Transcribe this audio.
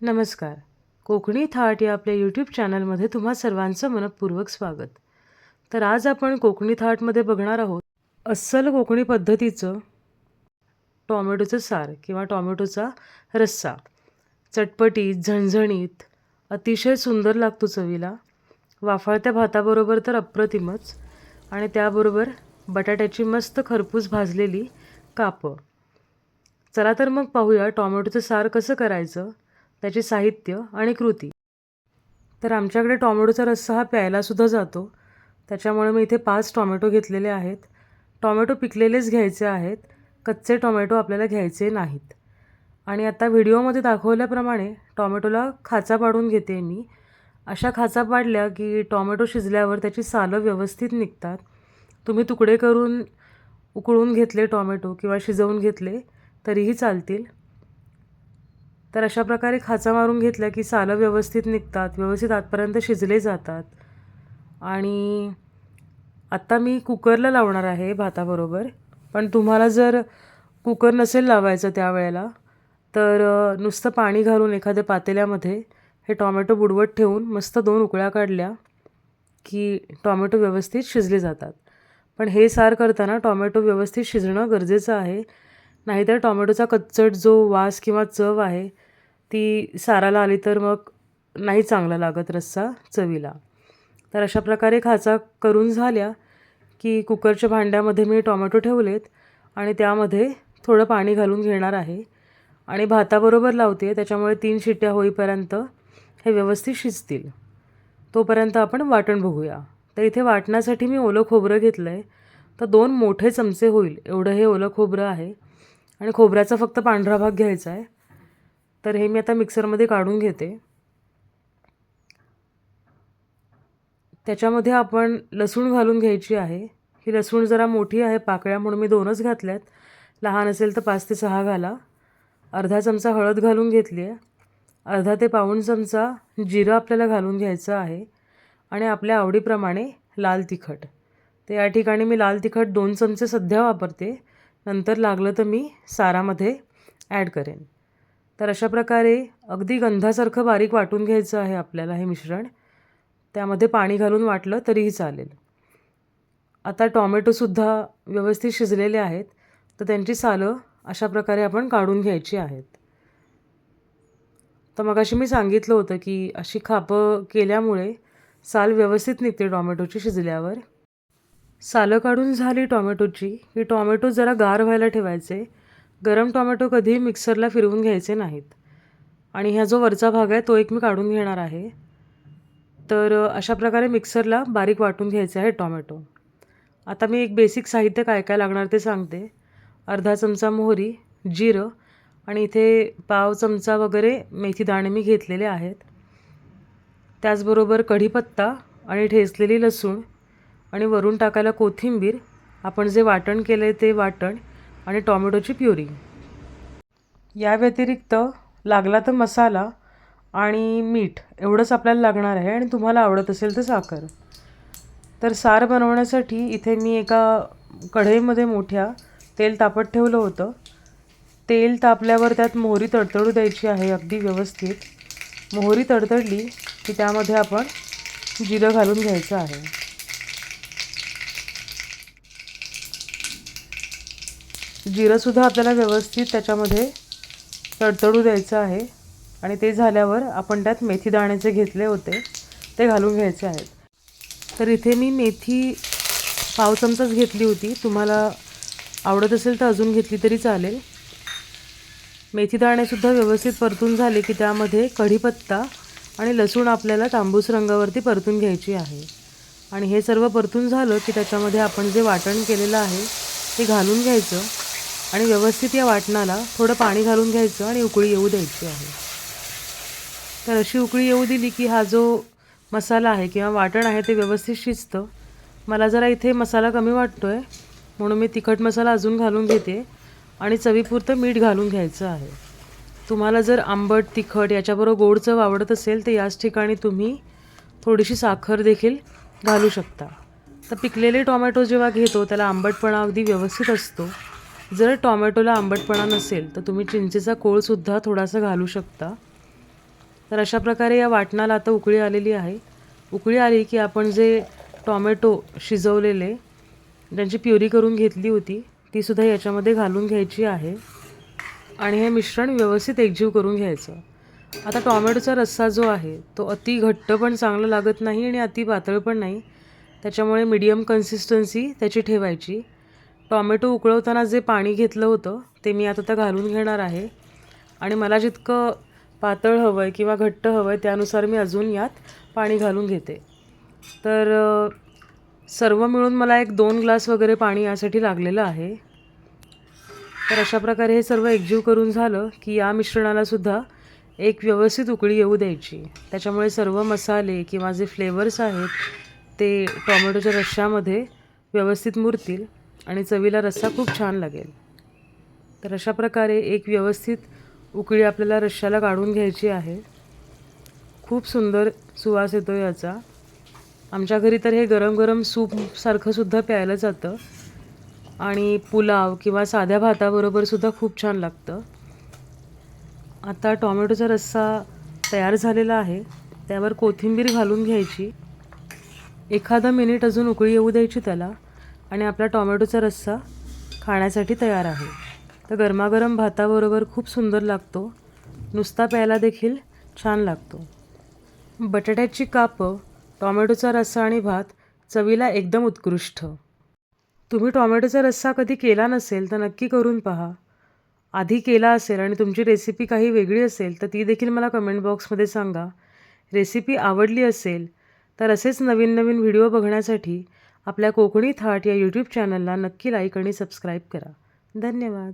नमस्कार. कोकणी थाट या आपल्या यूट्यूब चॅनलमध्ये तुम्हा सर्वांचं मनपूर्वक स्वागत. तर आज आपण कोकणी थाटमध्ये बघणार आहोत अस्सल कोकणी पद्धतीचं टॉमॅटोचं सार किंवा टॉमॅटोचा रस्सा. चटपटीत झणझणीत अतिशय सुंदर लागतो चवीला. वाफाळत्या भाताबरोबर तर अप्रतिमच आणि त्याबरोबर बटाट्याची मस्त खरपूस भाजलेली कापं. चला तर मग पाहूया टॉमॅटोचं सार कसं करायचं त्याचे साहित्य आणि कृती. तर आमच्याकडे टॉमॅटोचा रस्सा हा प्यायलासुद्धा जातो. त्याच्यामुळे मी इथे पाच टॉमॅटो घेतलेले आहेत. टॉमॅटो पिकलेलेच घ्यायचे आहेत. कच्चे टॉमॅटो आपल्याला घ्यायचे नाहीत. आणि आता व्हिडिओमध्ये दाखवल्याप्रमाणे टॉमॅटोला खाचा पाडून घेते मी. अशा खाचा पाडल्या की टॉमॅटो शिजल्यावर त्याची सालं व्यवस्थित निघतात. तुम्ही तुकडे करून उकळून घेतले टॉमॅटो किंवा शिजवून घेतले तरीही चालतील. तर अशा प्रकारे खाचा मारून घेतल्या की सालं व्यवस्थित निघतात व्यवस्थित आतपर्यंत शिजले जातात. आणि आत्ता मी कुकरला लावणार आहे भाताबरोबर. पण तुम्हाला जर कुकर नसेल लावायचं त्यावेळेला तर नुसतं पाणी घालून एखाद्या पातेल्यामध्ये हे टॉमॅटो बुडवत ठेवून मस्त दोन उकळ्या काढल्या की टॉमॅटो व्यवस्थित शिजले जातात. पण हे सार करताना टॉमॅटो व्यवस्थित शिजणं गरजेचं आहे. नाहीतर टॉमॅटोचा कच्चट जो वास किंवा चव आहे ती साराला आली तर मग नाही चांगला लागत रस्सा चवीला. तर अशा प्रकारे खाचा करून झाल्या की कुकरच्या भांड्यामध्ये मी टॉमॅटो ठेवलेत आणि त्यामध्ये थोडं पाणी घालून घेणार आहे. आणि भाताबरोबर लावते त्याच्यामुळे तीन शिट्ट्या होईपर्यंत हे व्यवस्थित शिजतील. तोपर्यंत आपण वाटण बघूया. तर इथे वाटण्यासाठी मी ओलं खोबरं घेतलं आहे तर दोन मोठे चमचे होईल एवढं हे ओलं खोबरं आहे. आणि खोबऱ्याचा फक्त पांढरा भाग घ्यायचा आहे. तर हे मी आता मिक्सरमध्ये काढून घेते. त्याच्यामध्ये आपण लसूण घालून घ्यायची आहे. ही लसूण जरा मोठी आहे पाकळ्या म्हणून मी दोनच घातल्यात. लहान असेल तर पाच ते सहा घाला. अर्धा चमचा हळद घालून घेतली आहे. अर्धा ते पाऊण चमचा जिरं आपल्याला घालून घ्यायचं आहे. आणि आपल्या आवडीप्रमाणे लाल तिखट. तर या ठिकाणी मी लाल तिखट दोन चमचे सध्या वापरते. नंतर लागलं तर मी सारामध्ये ॲड करेन. तर अशा प्रकारे अगदी गंधासारखं बारीक वाटून घ्यायचं आहे आपल्याला हे मिश्रण. त्यामध्ये पाणी घालून वाटलं तरीही चालेल. आता टॉमॅटोसुद्धा व्यवस्थित शिजलेले आहेत तर त्यांची सालं अशा प्रकारे आपण काढून घ्यायची आहेत. तर मग अशी मी सांगितलं होतं की अशी खापं केल्यामुळे साल व्यवस्थित निघते टॉमॅटोची शिजल्यावर. सालं काढून झाली टॉमॅटोची की टॉमॅटो जरा गार व्हायला ठेवायचे गरम टोमॅटो कधीही मिक्सरला फिरवून घ्यायचे नाहीत. आणि ह्या जो वरचा भाग आहे तो एक मी काढून घेणार आहे. तर अशा प्रकारे मिक्सरला बारीक वाटून घ्यायचे आहे टॉमॅटो. आता मी एक बेसिक साहित्य काय काय लागणार ते सांगते. अर्धा चमचा मोहरी जिरं आणि इथे पाव चमचा वगैरे मेथी दाणे मी घेतलेले आहेत. त्याचबरोबर कढीपत्ता आणि ठेचलेली लसूण आणि वरून टाकायला कोथिंबीर. आपण जे वाटण केलं आहे ते वाटण. आणि टॉमॅटोची प्युरी. या व्यतिरिक्त लागला तर मसाला आणि मीठ एवढंच आपल्याला लागणार आहे आणि तुम्हाला आवडत असेल तर साखर. तर सार बनवण्यासाठी इथे मी एका कढईमध्ये मोठ्या तेल तापत ठेवलं होतं. तेल तापल्यावर त्यात मोहरी तडतडू द्यायची आहे अगदी व्यवस्थित. मोहरी तडतडली की त्यामध्ये आपण जिरं घालून घ्यायचं आहे. जिरंसुद्धा आपल्याला व्यवस्थित त्याच्यामध्ये तडतडू द्यायचं आहे. आणि ते झाल्यावर आपण त्यात मेथी दाणे जे घेतले होते ते घालून घ्यायचे आहेत. तर इथे मी मेथी पाव चमचाच घेतली होती. तुम्हाला आवडत असेल तर अजून घेतली तरी चालेल. मेथी दाणेसुद्धा व्यवस्थित परतून झाले की त्यामध्ये कढीपत्ता आणि लसूण आपल्याला तांबूस रंगावरती परतून घ्यायची आहे. आणि हे सर्व परतून झालं की त्याच्यामध्ये आपण जे वाटण केलेलं आहे ते घालून घ्यायचं. आणि व्यवस्थित या वाटणाला थोडं पाणी घालून घ्यायचं आणि उकळी येऊ द्यायची आहे. तर अशी उकळी येऊ दिली की हा जो मसाला आहे किंवा वाटण आहे ते व्यवस्थित शिजतं. मला जरा इथे मसाला कमी वाटतो आहे म्हणून मी तिखट मसाला अजून घालून घेते आणि चवीपुरतं मीठ घालून घ्यायचं आहे. तुम्हाला जर आंबट तिखट याच्याबरोबर गोड चव आवडत असेल तर याच ठिकाणी तुम्ही थोडीशी साखर देखील घालू शकता. तर पिकलेले टोमॅटो जेव्हा घेतो त्याला आंबटपणा अगदी व्यवस्थित असतो. जर टॉमॅटोला आंबटपणा नसेल तर तुम्ही चिंचेचा कोळसुद्धा थोडासा घालू शकता. तर अशा प्रकारे या वाटणाला आता उकळी आलेली आहे. उकळी आली की आपण जे टॉमॅटो शिजवलेले ज्यांची प्युरी करून घेतली होती तीसुद्धा याच्यामध्ये घालून घ्यायची आहे. आणि हे मिश्रण व्यवस्थित एकजीव करून घ्यायचं. आता टॉमॅटोचा रस्सा जो आहे तो अति घट्ट पण चांगलं लागत नाही आणि अति पातळ पण नाही. त्याच्यामुळे मीडियम कन्सिस्टन्सी त्याची ठेवायची. टॉमॅटो उकळवताना जे पाणी घेतलं होतं ते मी आता त्या घालून घेणार आहे. आणि मला जितकं पातळ हवं आहे किंवा घट्ट हवं आहे त्यानुसार मी अजून यात पाणी घालून घेते. तर सर्व मिळून मला एक दोन ग्लास वगैरे पाणी यासाठी लागलेलं आहे. तर अशा प्रकारे हे सर्व एकजीव करून झालं की या मिश्रणालासुद्धा एक व्यवस्थित उकळी येऊ द्यायची. त्याच्यामुळे सर्व मसाले किंवा जे फ्लेवर्स आहेत ते टॉमॅटोच्या रश्श्यामध्ये व्यवस्थित मुरतील. आणि चवीला रस्सा खूप छान लागेल. तर अशा प्रकारे एक व्यवस्थित उकळी आपल्याला रश्श्याला काढून घ्यायची आहे. खूप सुंदर सुवास येतो याचा. आमच्या घरी तर हे गरम गरम सूपसारखं सुद्धा प्यायलं जातं. आणि पुलाव किंवा साध्या भाताबरोबरसुद्धा खूप छान लागतं. आता टॉमॅटोचा रस्सा तयार झालेला आहे. त्यावर कोथिंबीर घालून घ्यायची. एखादा मिनिट अजून उकळी येऊ द्यायची त्याला. आणि आपला टॉमॅटोचा रस्सा खाण्यासाठी तयार आहे. तर गरमागरम भाताबरोबर खूप सुंदर लागतो. नुसता प्यायला देखील छान लागतो. बटाट्याची कापं टॉमॅटोचा रस्सा आणि भात चवीला एकदम उत्कृष्ट. तुम्ही टॉमॅटोचा रस्सा कधी केला नसेल तर नक्की करून पहा. आधी केला असेल आणि तुमची रेसिपी काही वेगळी असेल तर ती देखील मला कमेंट बॉक्समध्ये सांगा. रेसिपी आवडली असेल तर असेच नवीन नवीन व्हिडिओ बघण्यासाठी आपल्या कोकणी थाट या यूट्यूब चॅनलला नक्की लाईक आणि सबस्क्राईब करा. धन्यवाद.